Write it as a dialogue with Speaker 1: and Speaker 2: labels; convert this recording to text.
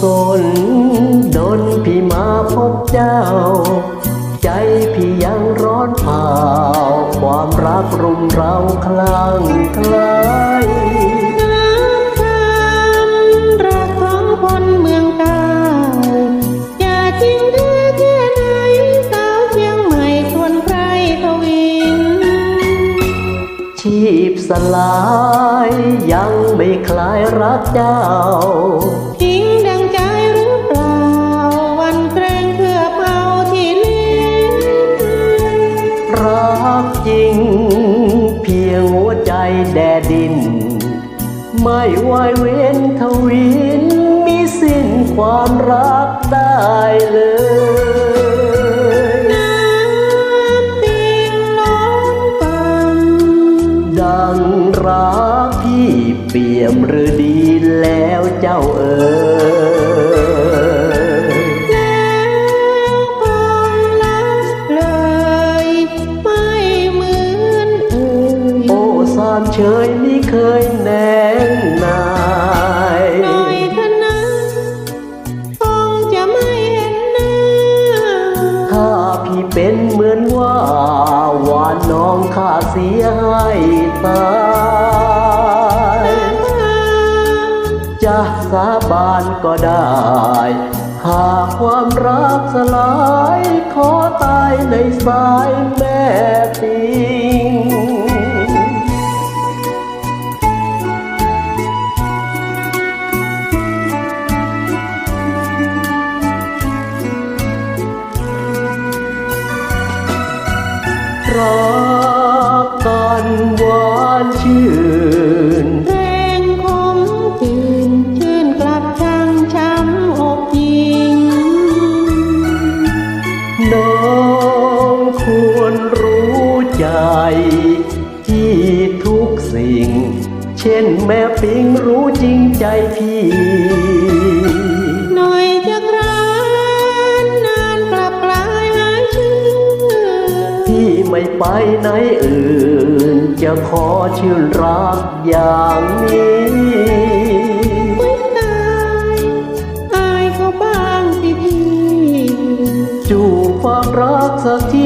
Speaker 1: ศลดนพี่มาพบเจ้า ใจพี่ยังร้อนเผาความรักรุมเราคลั่งคล้
Speaker 2: น้ำคำรักของคนเมืองใต้จะจริงหรือแค่ไหนสาวเชียงใหม่ชวนใครทวิน
Speaker 1: ชีพสลายยังไม่คลายรักเจ้า ไม่ไหวเว้นทวินมีสิ้นความรักได้เลย
Speaker 2: น้ำปิงล้นฟัง
Speaker 1: ดังรักพี่เปี่ยมหรือดีแล้วเจ้าเอ๋ย
Speaker 2: แล้วความรักเลยไม่เหมือนเอ่ย
Speaker 1: โอ้สามเฉยไม่เคยแน่น
Speaker 2: เป็
Speaker 1: นเหมือนว่าวานน้องข้าเสียให้ตายจะสาบานก็ได้ หากความรักสลาย ขอตายในสายแม่ รักกันหวานชื่น
Speaker 2: แรงคมจืนชื่นกลับช่างช้ำอกยิง
Speaker 1: น้องควรรู้ใจ ที่ทุกสิ่ง เช่นแม่ปิงรู้จริงใจพี่ ไม่ไปไหนอื่น จะขอชื่นรักอย่างนี้
Speaker 2: ไม่ตายอายเขาบ้างสิพี่
Speaker 1: จูบฝากรักสักทีไว้เป็นสักที